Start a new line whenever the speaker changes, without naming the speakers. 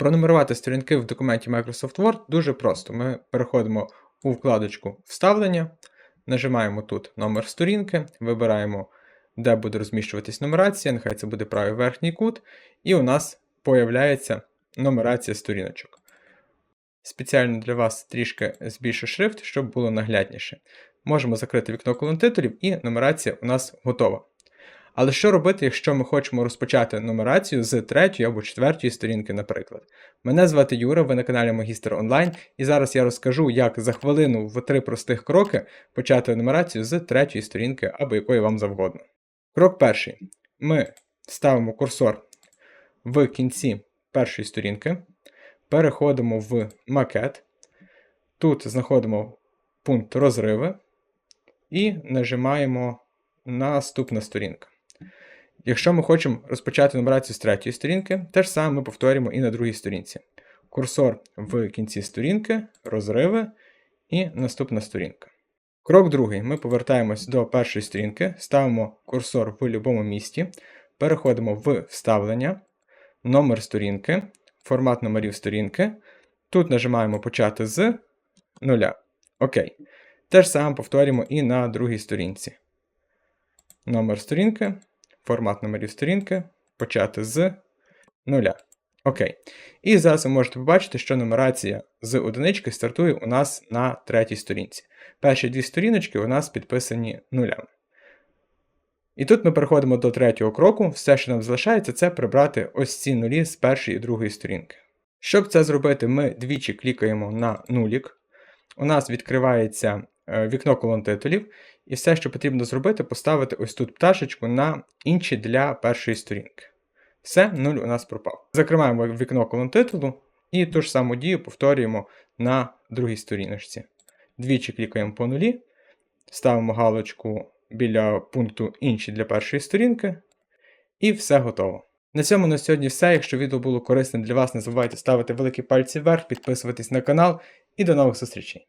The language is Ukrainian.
Пронумерувати сторінки в документі Microsoft Word дуже просто. Ми переходимо у вкладочку Вставлення, нажимаємо тут номер сторінки, вибираємо, де буде розміщуватись нумерація, нехай це буде правий верхній кут, і у нас появляється нумерація сторіночок. Спеціально для вас трішки збільшу шрифт, щоб було наглядніше. Можемо закрити вікно колон титулів і нумерація у нас готова. Але що робити, якщо ми хочемо розпочати нумерацію з третьої або четвертої сторінки, наприклад? Мене звати Юра, ви на каналі Магістр Онлайн, і зараз я розкажу, як за хвилину в три простих кроки почати нумерацію з третьої сторінки або якої вам завгодно. Крок перший. Ми ставимо курсор в кінці першої сторінки, переходимо в макет. Тут знаходимо пункт розриви і нажимаємо наступна сторінка. Якщо ми хочемо розпочати нумерацію з третьої сторінки, те ж саме ми повторюємо і на другій сторінці. Курсор в кінці сторінки, розриви і наступна сторінка. Крок другий. Ми повертаємось до першої сторінки, ставимо курсор в будь-якому місці, переходимо в вставлення, номер сторінки, формат номерів сторінки. Тут нажимаємо почати з нуля. Окей. Те ж саме повторюємо і на другій сторінці. Номер сторінки, формат номерів сторінки, почати з нуля. Окей. І зараз ви можете побачити, що нумерація з одинички стартує у нас на третій сторінці. Перші дві сторіночки у нас підписані нулями. І тут ми переходимо до третього кроку. Все, що нам залишається, це прибрати ось ці нулі з першої і другої сторінки. Щоб це зробити, ми двічі клікаємо на нулік. У нас відкривається вікно колон титулів, і все, що потрібно зробити, поставити ось тут пташечку на інші для першої сторінки. Все, 0 у нас пропав. Закриваємо вікно колон титулу і ту ж саму дію повторюємо на другій сторіночці. Двічі клікаємо по нулі, ставимо галочку біля пункту інші для першої сторінки, і все готово. На цьому на сьогодні все. Якщо відео було корисним для вас, не забувайте ставити великі пальці вверх, підписуватись на канал і до нових зустрічей.